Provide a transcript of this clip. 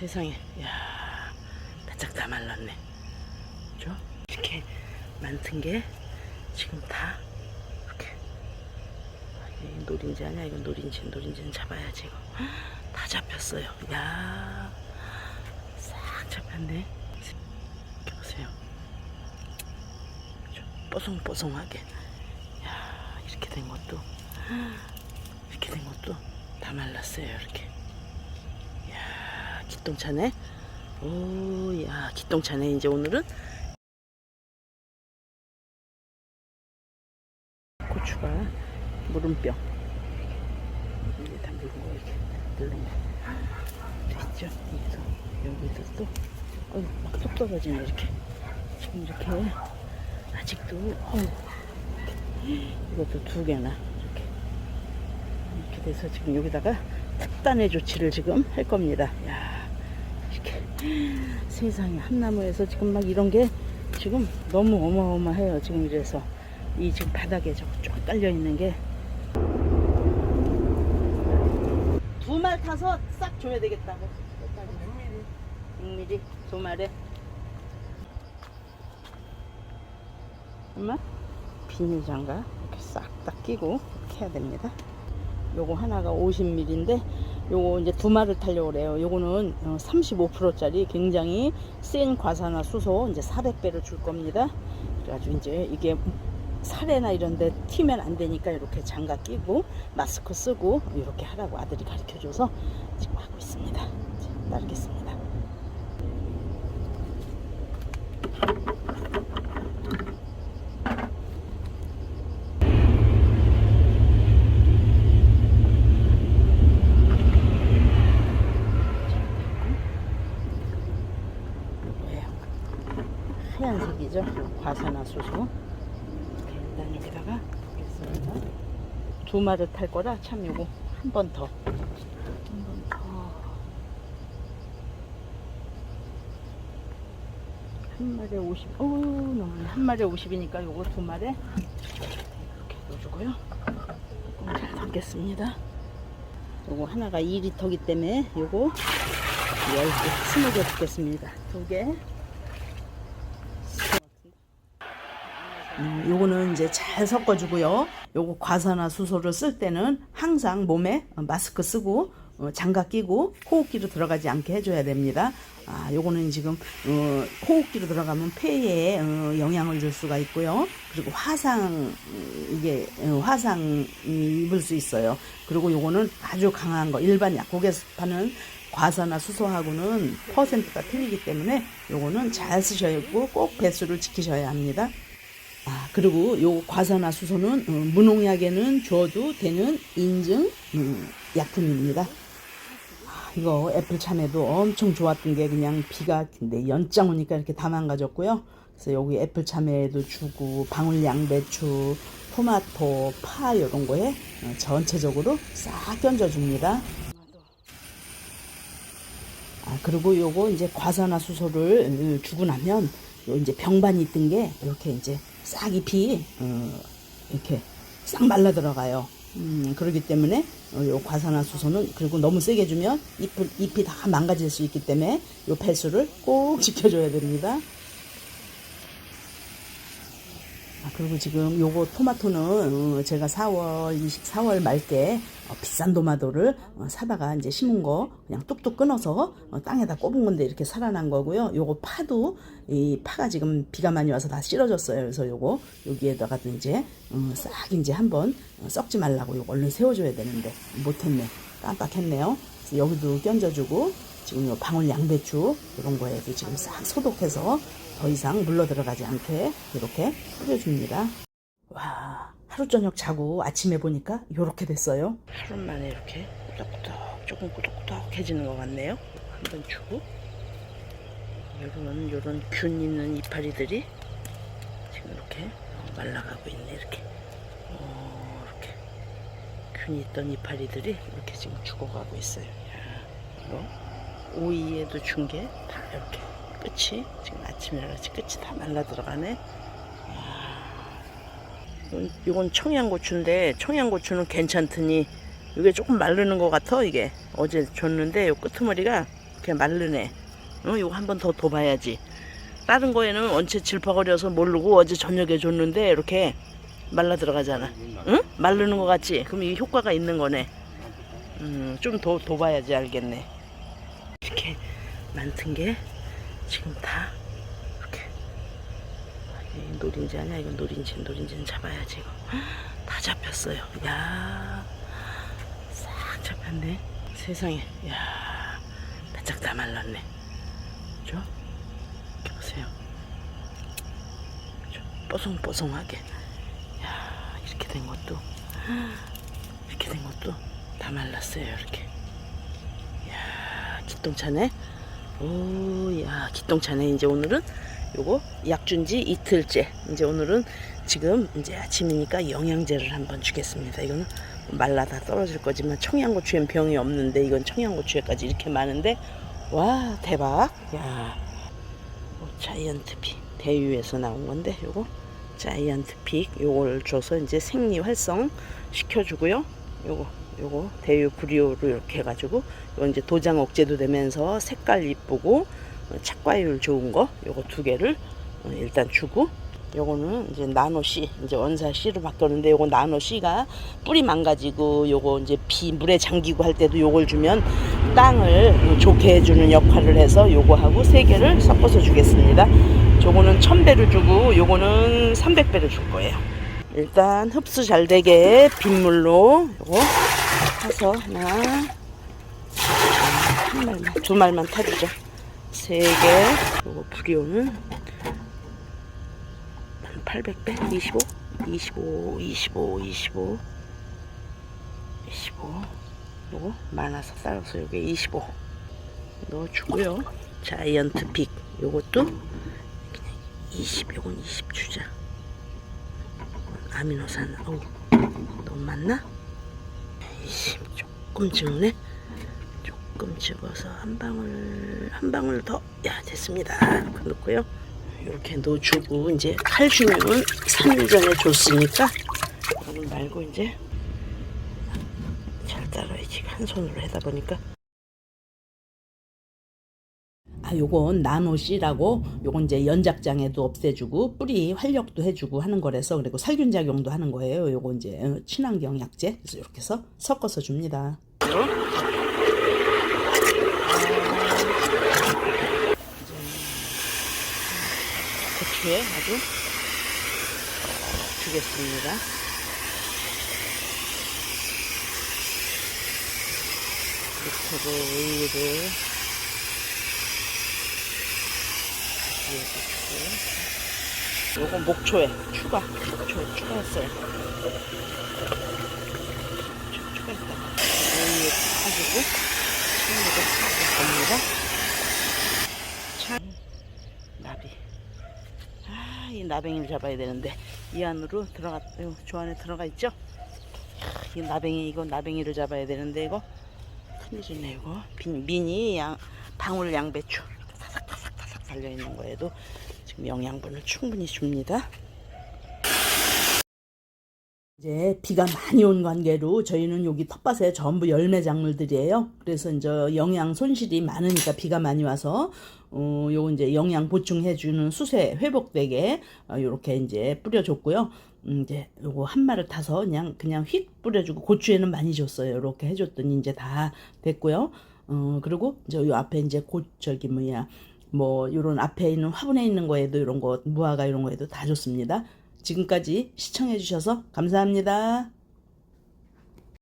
세상에, 야 바짝 다 말랐네. 그죠? 이렇게 많던 게 지금 다 이렇게 아, 노린지 아니야? 이건 노린지, 노린지는 잡아야지 이거. 다 잡혔어요. 야, 싹 잡혔네. 이렇게 보세요. 좀 뽀송뽀송하게. 야, 이렇게 된 것도 이렇게 된 것도 다 말랐어요. 이렇게. 야, 기똥차네. 오, 야, 기똥차네. 이제 오늘은 고추가 물음병. 다 물은 거 이렇게 물른 거. 됐죠? 여기서 여기서 또, 어휴, 막쏙 떨어지네 이렇게. 지금 이렇게 아직도 이렇게. 이것도 두 개나 이렇게 이렇게 돼서 지금 여기다가 특단의 조치를 지금 할 겁니다. 야, 세상에 한 나무에서 지금 막 이런 게 지금 너무 어마어마해요. 지금 이래서 이 지금 바닥에 저거 쭉 깔려 있는 게 두 말 타서 싹 줘야 되겠다고. 6mm 두 마리. 엄마 비닐 장갑 이렇게 싹딱 끼고 이렇게 해야 됩니다. 요거 하나가 50ml인데 요거 이제 두 마를 타려고 그래요. 요거는 35%짜리 굉장히 센 과산화 수소 이제 400배를 줄 겁니다. 그래가지고 이제 이게 살에나 이런데 튀면 안 되니까 이렇게 장갑 끼고 마스크 쓰고 이렇게 하라고 아들이 가르쳐줘서 지금 하고 있습니다. 자, 따르겠습니다. 뭐예요? 하얀색이죠? 과산화 수소. 이렇게 일단 여기다가 보겠습니다. 두 마리 탈 거라 참 요거 한 번 더. 한 번 더. 한 마리에 50. 어우, 너무 한 마리에 50이니까 요거 두 마리 이렇게 넣어주고요. 조금 잘 담겠습니다. 요거 하나가 2리터기 때문에 요거 10개, 20개 넣겠습니다. 두 개. 음, 요거는 이제 잘 섞어주고요. 요거 과산화 수소를 쓸 때는 항상 몸에 어, 마스크 쓰고 어, 장갑 끼고 호흡기로 들어가지 않게 해줘야 됩니다. 아, 요거는 지금 어, 호흡기로 들어가면 폐에 어, 영향을 줄 수가 있고요. 그리고 화상 음, 이게 어, 화상 입을 수 있어요. 그리고 요거는 아주 강한 거 일반 약국에서 파는 과산화 수소하고는 퍼센트가 틀리기 때문에 요거는 잘 쓰셔야 하고 꼭 배수를 지키셔야 합니다. 아, 그리고 요 과산화 수소는 어, 무농약에는 줘도 되는 인증 음, 약품입니다. 아, 이거 애플 참외도 엄청 좋았던 게 그냥 비가 근데 연장 오니까 이렇게 다 망가졌고요. 그래서 여기 애플 참외도 주고 방울 양배추, 토마토, 파 이런 거에 어, 전체적으로 싹 견져줍니다. 아, 그리고 요거 이제 과산화 수소를 음, 주고 나면 요 이제 병반이 있던 게 이렇게 이제 싹 잎이 어, 이렇게 싹 말라 들어가요. 음, 그렇기 때문에 어, 요 과산화 수소는 그리고 너무 세게 주면 잎, 잎이 다 망가질 수 있기 때문에 요 배수를 꼭 지켜줘야 됩니다. 아, 그리고 지금 요거 토마토는 어, 제가 4월 24월 말때 어, 비싼 토마토를 어, 사다가 이제 심은 거 그냥 뚝뚝 끊어서 어, 땅에다 꼽은 건데 이렇게 살아난 거고요. 요거 파도 이 파가 지금 비가 많이 와서 다 싫어졌어요. 그래서 요거 여기에다가 이제 어, 싹 이제 한번 어, 썩지 말라고 요거 얼른 세워줘야 되는데 못했네. 깜빡했네요. 여기도 견져주고 지금 요 방울 양배추 이런 거에도 지금 싹 소독해서 더 이상 물러 들어가지 않게 이렇게 뿌려줍니다. 와 하루 저녁 자고 아침에 보니까 이렇게 됐어요. 하루 만에 이렇게 꾸덕꾸덕 조금 꾸덕꾸덕해지는 것 같네요. 한번 주고 요런 요런 균 있는 이파리들이 지금 이렇게 어, 말라가고 있네 이렇게 어, 이렇게 균이 있던 이파리들이 이렇게 지금 죽어가고 있어요. 야, 이거 오이에도 준 게 다 이렇게 끝이 지금 아침이라 같이 끝이 다 말라 들어가네. 이건, 청양고추인데 청양고추는 괜찮더니 이게 조금 마르는 것 같아 이게 어제 줬는데 요 끄트머리가 이렇게 마르네. 어, 이거 한 번 더 둬봐야지. 다른 거에는 원체 질퍽거려서 모르고 어제 저녁에 줬는데 이렇게 말라 들어가잖아. 응? 마르는 거 같지? 그럼 이 효과가 있는 거네. 음, 좀 더 둬봐야지 알겠네. 많던 게 지금 다 이렇게 이 노린지 아니야? 이건 노린지 노린지는 잡아야지 이거. 다 잡혔어요. 야, 싹 잡혔네. 세상에, 야, 바짝 다 말랐네. 그죠? 이렇게 보세요. 그죠? 뽀송뽀송하게. 야, 이렇게 된 것도, 이렇게 된 것도 다 말랐어요. 이렇게. 야, 기똥차네. 오, 야, 기똥차네. 이제 오늘은 요거 약준지 이틀째. 이제 오늘은 지금 이제 아침이니까 영양제를 한번 주겠습니다. 이거는 말라 다 떨어질 거지만 청양고추엔 병이 없는데 이건 청양고추에까지 이렇게 많은데 와 대박. 야, 뭐 자이언트픽 대유에서 나온 건데 요거 자이언트픽 요걸 줘서 이제 생리 활성 시켜주고요. 요거 요거 대유 브리오로 이렇게 해가지고 요 이제 도장 억제도 되면서 색깔 이쁘고 어, 착과율 좋은 거 요거 두 개를 어, 일단 주고 요거는 이제 나노 C 이제 원사 C로 바뀌었는데 요거 나노 C가 뿌리 망가지고 요거 이제 비 물에 잠기고 할 때도 요걸 주면 땅을 좋게 해주는 역할을 해서 요거하고 세 개를 섞어서 주겠습니다. 저거는 1000배를 주고 요거는 300배를 줄 거예요. 일단 흡수 잘 되게 빗물로 요거 타서 하나 한 말만 두 말만 타주죠. 세 개. 요거 브리오는 800배? 25 25 25 25 25 요거 많아서 따라서 요게 25 넣어주고요. 자이언트 픽 요것도 그냥 20 요건 20 주자. 아미노산. 어우 너무 많나? 20 조금 적네. 조금 집어서 한 방울 한 방울 더. 야 됐습니다. 이렇게 넣고요. 이렇게 넣어주고 이제 칼슘은 3일 전에 줬으니까 오늘 말고 이제 잘 따라야지. 한 손으로 하다 보니까 아 요건 나노씨라고 요건 이제 연작장애도 없애주고 뿌리 활력도 해주고 하는 거라서 그리고 살균 작용도 하는 거예요. 요거 이제 어, 친환경 약제. 그래서 이렇게 해서 섞어서 줍니다. 고추에 아주 주겠습니다. 밑으로 우유를 주고 요건 목초에 추가 목초에 추가했어요. 추- 추가했다가 우유 타주고 친구도 겁니다. 참 나비. 아, 이 나뱅이를 잡아야 되는데 이 안으로 들어가 요, 저 안에 들어가 있죠? 아, 이 나뱅이 이거 나뱅이를 잡아야 되는데 이거 큰일이네 이거 빈- 미니 양 방울 양배추 달려 있는 거에도 지금 영양분을 충분히 줍니다. 이제 비가 많이 온 관계로 저희는 여기 텃밭에 전부 열매 작물들이에요. 그래서 이제 영양 손실이 많으니까 비가 많이 와서 어 요거 이제 영양 보충해 주는 수세 회복되게 어, 요렇게 이제 뿌려 줬고요. 음, 이제 요거 한 마를 타서 그냥 그냥 휙 뿌려 주고 고추에는 많이 줬어요. 이렇게 해 줬더니 이제 다 됐고요. 어 그리고 이제 요 앞에 이제 고 저기 뭐야 뭐 요런 앞에 있는 화분에 있는 거에도 이런 거 무화과 이런 거에도 다 줬습니다. 지금까지 시청해 주셔서 감사합니다.